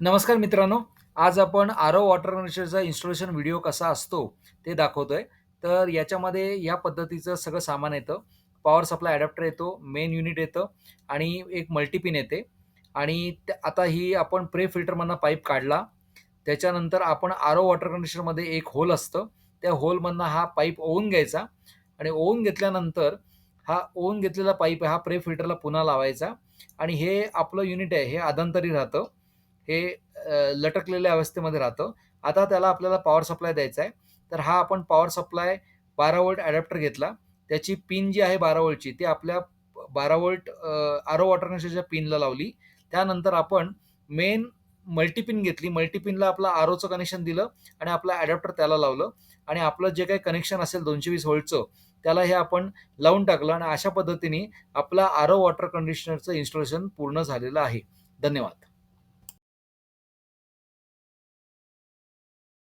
नमस्कार मित्रांनो आज आपण आरो वॉटर कंडिशनरचा इन्स्टॉलेशन व्हिडिओ कसा असतो ते दाखवतोय. तर याच्यामध्ये या पद्धतीचं सगळं सामान येतं. पॉवर सप्लाय अडॅप्टर येतो मेन युनिट येतं आणि एक मल्टीपिन येते. आणि त्या- आता ही आपण प्रे फिल्टरमधनं पाईप काढला. त्याच्यानंतर आपण आरो वॉटर कंडिशनरमध्ये एक होल असतं. त्या होलमधनं हा पाईप ओवून घ्यायचा आणि ओवून घेतल्यानंतर हा ओवून घेतलेला पाईप हा प्रे फिल्टरला पुन्हा लावायचा. आणि हे आपलं युनिट आहे हे अधांतरी राहतं. हे लटकलेल्या अवस्थेमध्ये राहतं. आता त्याला आपल्याला पॉवर सप्लाय द्यायचा आहे. तर हा आपण पॉवर सप्लाय बारा वोल्ट अडॅप्टर घेतला. त्याची पिन जी आहे बारा वोल्टची ती आपल्या बारा वोल्ट आरो वॉटर कनेक्शनच्या पिनला लावली. त्यानंतर आपण मेन मल्टीपिन घेतली. मल्टीपिनला आपलं आरोचं कनेक्शन दिलं आणि आपलं अडॅप्टर त्याला लावलं. आणि आपलं जे काही कनेक्शन असेल दोनशे वीस व्होल्टचं त्याला हे आपण लावून टाकलं आणि अशा पद्धतीने आपला आरो वॉटर कंडिशनरचं इन्स्टॉलेशन पूर्ण झालेलं आहे. धन्यवाद.